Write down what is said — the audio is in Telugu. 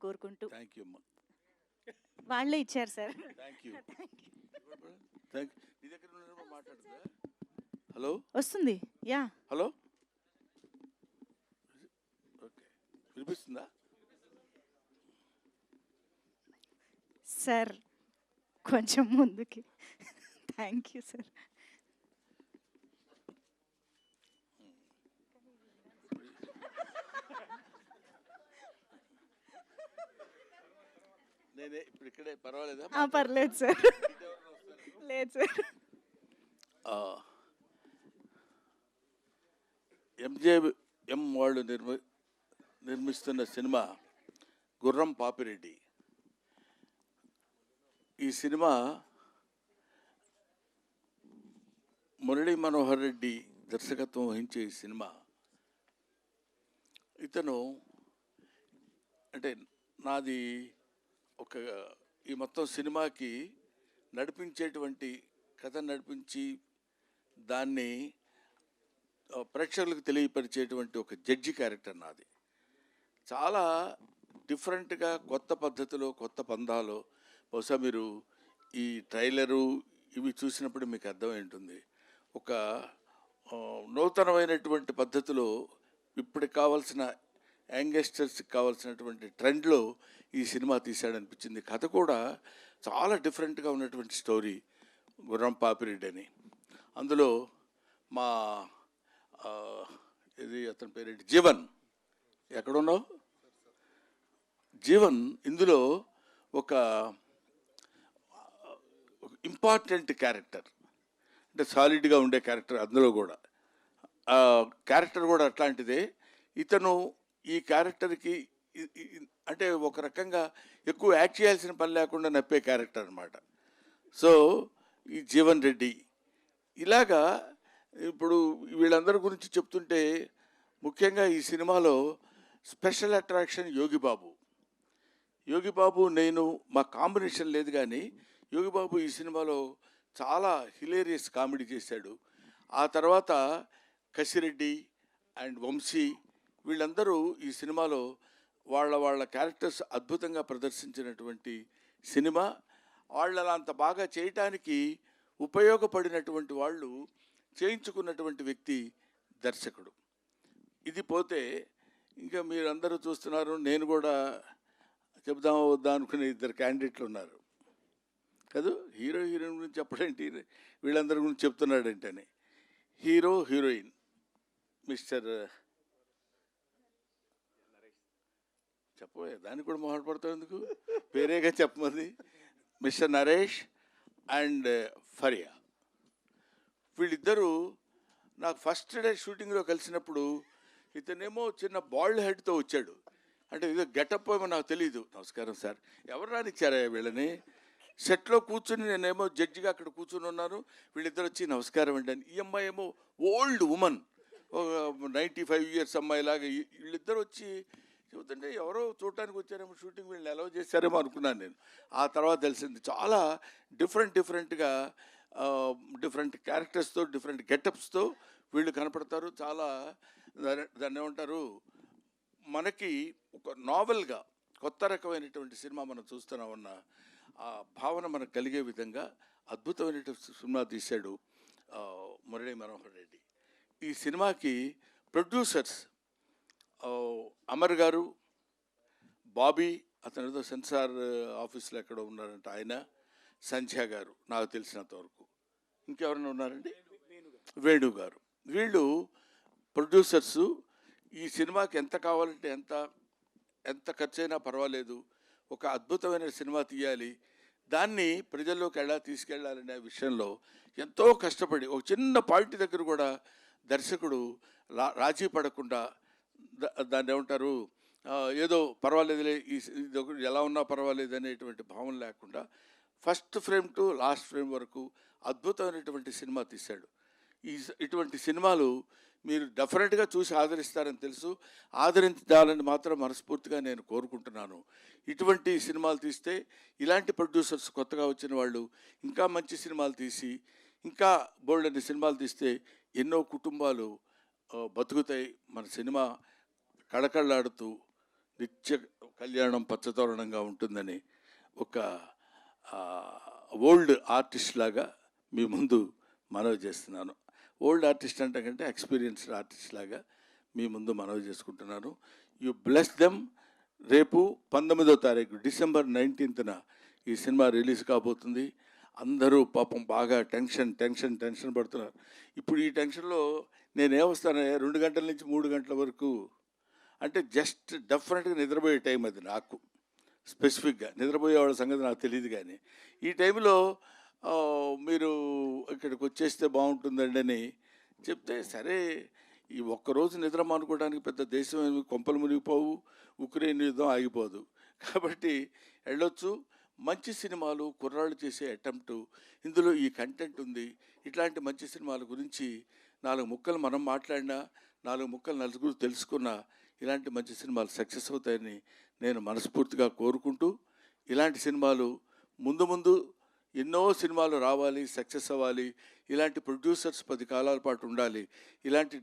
కోరుకుంటూ థ్యాంక్ యూ వాళ్ళే ఇచ్చారు సార్. థ్యాంక్ యూ థ్యాంక్ నీ దగ్గర మాట్లాడుతుందా? హలో వస్తుంది. యా. హలో ఓకే వినిపిస్తుందా? సార్ కొంచెం ముందుకి. Thank you sir. నేనే ఇప్పుడు ఇక్కడే పర్వాలేదా? ఆ, పర్లేదు సార్. లేదు సార్. ఎంజే ఎం వాళ్ళు నిర్మి నిర్మిస్తున్న సినిమా గుర్రం పాపిరెడ్డి. ఈ సినిమా మురళీ మనోహర్ రెడ్డి దర్శకత్వం వహించే ఈ సినిమా. ఇతను అంటే నాది ఒక ఈ మొత్తం సినిమాకి నడిపించేటువంటి కథ నడిపించి దాన్ని ప్రేక్షకులకు తెలియపరిచేటువంటి ఒక జడ్జి క్యారెక్టర్ నాది. చాలా డిఫరెంట్గా కొత్త పద్ధతిలో కొత్త పందాలో బహుశా మీరు ఈ ట్రైలరు ఇవి చూసినప్పుడు మీకు అర్థమై ఉంటుంది. ఒక నూతనమైనటువంటి పద్ధతిలో ఇప్పుడు కావాల్సిన యాంగెస్టర్స్కి కావాల్సినటువంటి ట్రెండ్లో ఈ సినిమా తీశాడనిపించింది. కథ కూడా చాలా డిఫరెంట్గా ఉన్నటువంటి స్టోరీ గుర్రం పాపిరెడ్డి అని అందులో మా ఇది అతని పేరేంటి? జీవన్. ఎక్కడున్నావు? జీవన్ ఇందులో ఒక ఇంపార్టెంట్ క్యారెక్టర్. అంటే సాలిడ్గా ఉండే క్యారెక్టర్ అందులో కూడా. క్యారెక్టర్ కూడా అట్లాంటిదే. ఇతను ఈ క్యారెక్టర్కి అంటే ఒక రకంగా ఎక్కువ యాక్ట్ చేయాల్సిన పని లేకుండా నప్పే క్యారెక్టర్ అనమాట సో ఈ జీవన్ రెడ్డి ఇలాగా ఇప్పుడు వీళ్ళందరి గురించి చెప్తుంటే ముఖ్యంగా ఈ సినిమాలో స్పెషల్ అట్రాక్షన్ యోగిబాబు. యోగిబాబు నేను మా కాంబినేషన్ లేదు కానీ యోగిబాబు ఈ సినిమాలో చాలా హిలేరియస్ కామెడీ చేశాడు. ఆ తర్వాత కసిరెడ్డి అండ్ వంశీ వీళ్ళందరూ ఈ సినిమాలో వాళ్ళ వాళ్ళ క్యారెక్టర్స్ అద్భుతంగా ప్రదర్శించినటువంటి సినిమా. వాళ్ళలా అంత బాగా చేయటానికి ఉపయోగపడినటువంటి వాళ్ళు చేయించుకున్నటువంటి వ్యక్తి దర్శకుడు. ఇది పోతే ఇంకా మీరందరూ చూస్తున్నారు నేను కూడా చెప్దామా వద్దా అనుకునే ఇద్దరు క్యాండిడేట్లు ఉన్నారు. కాదు? హీరో హీరోయిన్ గురించి చెప్పడేంటి వీళ్ళందరి గురించి చెప్తున్నాడంటేనే. హీరో హీరోయిన్ మిస్టర్ చెప్పబోయే దానికి కూడా మొహం పడతావు ఎందుకు? పేరేగా చెప్పమంది. Mister Naresh and uh, Faria. వీళ్ళిద్దరూ నాకు ఫస్ట్ డే షూటింగ్లో కలిసినప్పుడు ఇతనేమో చిన్న బాల్డ్ హెడ్తో వచ్చాడు. అంటే ఏదో గెటప్ ఏమో నాకు తెలియదు నమస్కారం సార్. ఎవరు రానిచ్చారా వీళ్ళని? సెట్లో కూర్చుని నేనేమో జడ్జిగా అక్కడ కూర్చుని ఉన్నాను. వీళ్ళిద్దరు వచ్చి నమస్కారం అండి అని. ఈ అమ్మాయి ఏమో old woman ninety five years అమ్మాయిలాగా. ఈ- వీళ్ళిద్దరు వచ్చి చెబుతుంటే ఎవరో చూడటానికి వచ్చారేమో షూటింగ్ వీళ్ళని ఎలా చేశారేమో అనుకున్నాను నేను. ఆ తర్వాత తెలిసింది. చాలా డిఫరెంట్ డిఫరెంట్గా డిఫరెంట్ క్యారెక్టర్స్తో డిఫరెంట్ గెటప్స్తో వీళ్ళు కనపడతారు. చాలా దాన్ని ఏమంటారు? మనకి ఒక నావెల్గా కొత్త రకమైనటువంటి సినిమా మనం చూస్తున్నామన్న ఆ భావన మనకు కలిగే విధంగా అద్భుతమైనటువంటి సినిమా తీశాడు మురళీ మనోహర్ రెడ్డి. ఈ సినిమాకి ప్రొడ్యూసర్స్ అమర్ గారు బాబీ అతను ఏదో సెన్సార్ ఆఫీస్లో ఎక్కడో ఉన్నారంట ఆయన సంధ్య గారు నాకు తెలిసినంత వరకు. ఇంకెవరైనా ఉన్నారండి? వేణు గారు. వీళ్ళు ప్రొడ్యూసర్సు ఈ సినిమాకి ఎంత కావాలంటే ఎంత ఎంత ఖర్చైనా పర్వాలేదు ఒక అద్భుతమైన సినిమా తీయాలి దాన్ని ప్రజల్లోకి ఎలా తీసుకెళ్ళాలనే విషయంలో ఎంతో కష్టపడి ఒక చిన్న పాయింట్ దగ్గర కూడా దర్శకుడు రా- రాజీ పడకుండా దాన్ని ఏమంటారు ఏదో పర్వాలేదులే ఈ ఇది ఎలా ఉన్నా పర్వాలేదు అనేటువంటి భావన లేకుండా first frame to last frame వరకు అద్భుతమైనటువంటి సినిమా తీశాడు. ఈ ఇటువంటి సినిమాలు మీరు డెఫినెట్గా చూసి ఆదరిస్తారని తెలుసు. ఆదరించాలని మాత్రం మనస్ఫూర్తిగా నేను కోరుకుంటున్నాను. ఇటువంటి సినిమాలు తీస్తే ఇలాంటి ప్రొడ్యూసర్స్ కొత్తగా వచ్చిన వాళ్ళు ఇంకా మంచి సినిమాలు తీసి ఇంకా బోల్డ్ అనే సినిమాలు తీస్తే ఎన్నో కుటుంబాలు బతుకుతాయి. మన సినిమా కళకళలాడుతూ నిత్య కళ్యాణం పచ్చతోరణంగా ఉంటుందని ఒక ఓల్డ్ ఆర్టిస్ట్ లాగా మీ ముందు మనవి చేస్తున్నాను. ఓల్డ్ ఆర్టిస్ట్ అంటే కంటే ఎక్స్పీరియన్స్డ్ ఆర్టిస్ట్ లాగా మీ ముందు మనవి చేసుకుంటున్నాను. యు బ్లెస్ దెమ్ రేపు పంతొమ్మిదో తారీఖు డిసెంబర్ నైన్టీన్త్న ఈ సినిమా రిలీజ్ కాబోతుంది. అందరూ పాపం బాగా టెన్షన్ టెన్షన్ టెన్షన్ పడుతున్నారు. ఇప్పుడు ఈ టెన్షన్లో నేనేమొస్తాను రెండు గంటల నుంచి మూడు గంటల వరకు అంటే జస్ట్ డెఫినెట్గా నిద్రపోయే టైం అది నాకు. స్పెసిఫిక్గా నిద్రపోయే వాళ్ళ సంగతి నాకు తెలియదు కానీ ఈ టైంలో మీరు ఇక్కడికి వచ్చేస్తే బాగుంటుందండి అని చెప్తే సరే ఈ ఒక్కరోజు నిద్ర మానుకోవడానికి పెద్ద దేశం కొంపలు మునిగిపోవు ఉక్రెయిన్ యుద్ధం ఆగిపోదు. కాబట్టి వెళ్ళొచ్చు. మంచి సినిమాలు కుర్రాళ్ళు చేసే అటెంప్ట్ ఇందులో ఈ కంటెంట్ ఉంది. ఇట్లాంటి మంచి సినిమాల గురించి నాలుగు ముక్కలు మనం మాట్లాడినా నాలుగు ముక్కలు నలుగురు తెలుసుకున్నా ఇలాంటి మంచి సినిమాలు సక్సెస్ అవుతాయని నేను మనస్ఫూర్తిగా కోరుకుంటూ ఇలాంటి సినిమాలు ముందు ముందు ఎన్నో సినిమాలు రావాలి సక్సెస్ అవ్వాలి ఇలాంటి ప్రొడ్యూసర్స్ పది కాలాల పాటు ఉండాలి ఇలాంటి